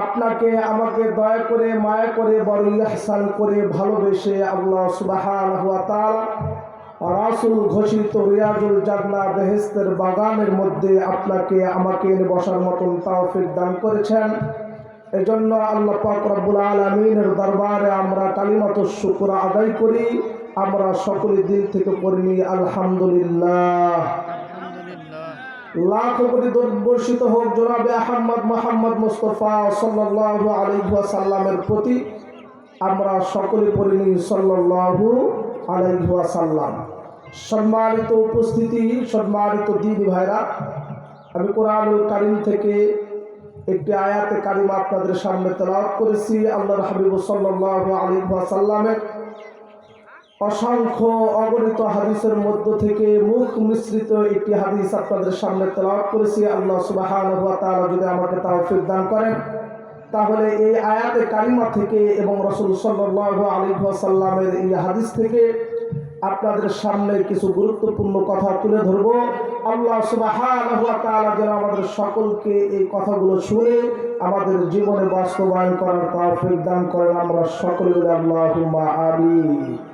আপনাকে আমাকে দয়া করে, মায়া করে বড় ইহসান করে ভালোবেসে আল্লাহ সুবহানাহু ওয়া তাআলা রাসূল ঘোষিত রিয়াজুল জান্না বেহেস্তের বাগানের মধ্যে আপনাকে আমাকে বসার মতন তৌফিক দান করেছেন। এজন্য আল্লাহ পাক আলামিনের দরবারে আমরা কালিমাত শুকর আদায় করি। আমরা সকলে দিল থেকে পড়ি, আলহামদুলিল্লাহ। লাখ কোটি বর্ষিত হোক জনাবে আহমদ মোহাম্মদ মুস্তফা সাল্লাল্লাহু আলাইহি ওয়াসাল্লামের প্রতি আমরা সকলে পড়িনি সাল্লাল্লাহু আলাইহি ওয়াসাল্লাম। সম্মানিত উপস্থিতি, সম্মানিত দিন ভাইরা, আমি কোরআনুল কারিম থেকে একটি আয়াতে কারিমা আপনাদের সামনে তেলাওয়াত করেছি। আল্লাহর হাবিব সাল্লাল্লাহু আলাইহি ওয়াসাল্লামের অসংখ্য অগণিত হাদিসের মধ্য থেকে মুখ মিশ্রিত একটি হাদিস আপনাদের সামনে তেলাওয়াত করেছি। আল্লাহ ওয়া যদি আমাকে তৌফিক দান করেন, তাহলে এই আয়াতে কারিমা থেকে এবং রসুল সাল্লাল্লাহু আলাইহি ওয়াসাল্লামের এই হাদিস থেকে আপনাদের সামনে কিছু গুরুত্বপূর্ণ কথা তুলে ধরব। আল্লাহ তাআলা যেন আমাদের সকলকে এই কথাগুলো শুনে আমাদের জীবনে বাস্তবায়ন করার তৌফিক দান করেন। আমরা সকলে আল্লাহ আমিন।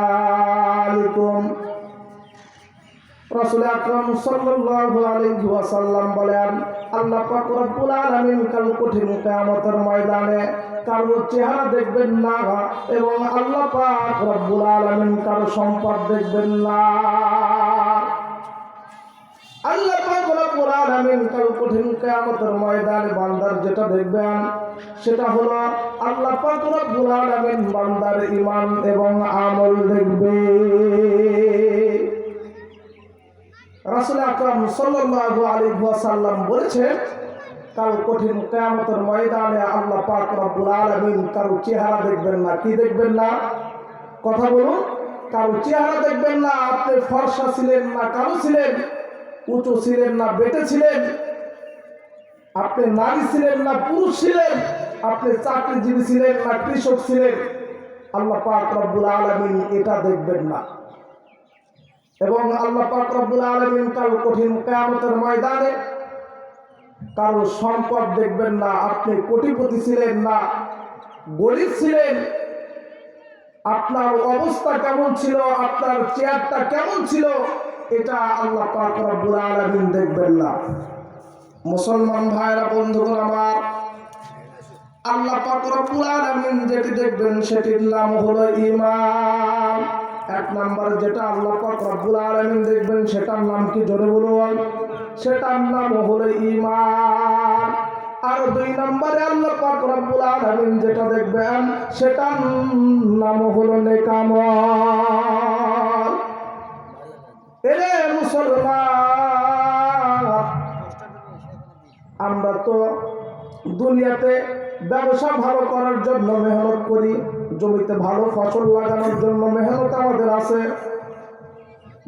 রাসূল আকরাম সাল্লাল্লাহু আলাইহি ওয়াসাল্লাম বলেন, আল্লাহ পাক রব্বুল আলামিন কাল কঠিন কিয়ামতের ময়দানে কারও চেহারা দেখবেন না এবং আল্লাহ পাক রব্বুল আলামিন কারও সম্পদ দেখবেন না। আল্লাহ পাক রব্বুল আলামিন কাল কঠিন কিয়ামতের ময়দানে বান্দার যেটা দেখবেন, সেটা হলো আল্লাহ পাক রব্বুল আলামিন বান্দার ঈমান এবং আমল দেখবে। উঁচু ছিলেন না, বেটে ছিলেন, আপনি নারী ছিলেন না, পুরুষ ছিলেন, আপনি চাকরিজীবী ছিলেন না, কৃষক ছিলেন, আল্লাহ পাক রব্বুল আলামিন এটা দেখবেন না। এবং আল্লাহ পাক রব্বুল আলামিন কাল কঠিন কিয়ামতের ময়দানে কারও সম্পদ দেখবেন না, আপনি কোটিপতি ছিলেন না, গরিব ছিলেন, আপনার অবস্থা কেমন ছিল, আপনার চেয়ারটা কেমন ছিল, এটা আল্লাহ পাক রব্বুল আলামিন দেখবেন না। মুসলমান ভাইরা, বন্ধুগণ আমার, আল্লাহ পাক রব্বুল আলামিন যেটি দেখবেন সেটির নাম হলো ঈমান। এক নাম্বার যেটা আল্লাহ রব্বুল আলামিন দেখবেন, সেটার নাম কি জোরে বলুন? সেটার নাম হলো ঈমান। আর দুই নম্বরে আল্লাহ পাক রব্বুল আলামিন যেটা দেখবেন, সেটার নাম হলো নেকামল। এরে মুসলমান, আমরা তো দুনিয়াতে ব্যবসা ভালো করার জন্য মেহনত করি, জমিতে ভালো ফসল লাগানোর জন্য মেহনত আমাদের আছে।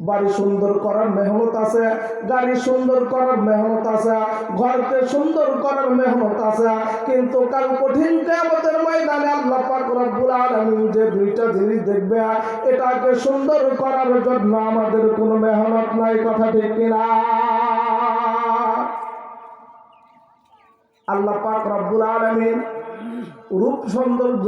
বাড়ি সুন্দর করার মেহনত আছে, গাড়ি সুন্দর করার মেহনত আছে, ঘরকে সুন্দর করার মেহনত আছে, কিন্তু কাল কঠিন কেমতের ময়দানে আল্লাহ পাক রব্বুল আলামিন যে দুইটা জিনিস দেখবে, এটাকে সুন্দর করার জন্য আমাদের কোনো মেহনত নাই, কথা ঠিক কিনা? আল্লাহ রব্বুল আলামিন রূপ সৌন্দর্য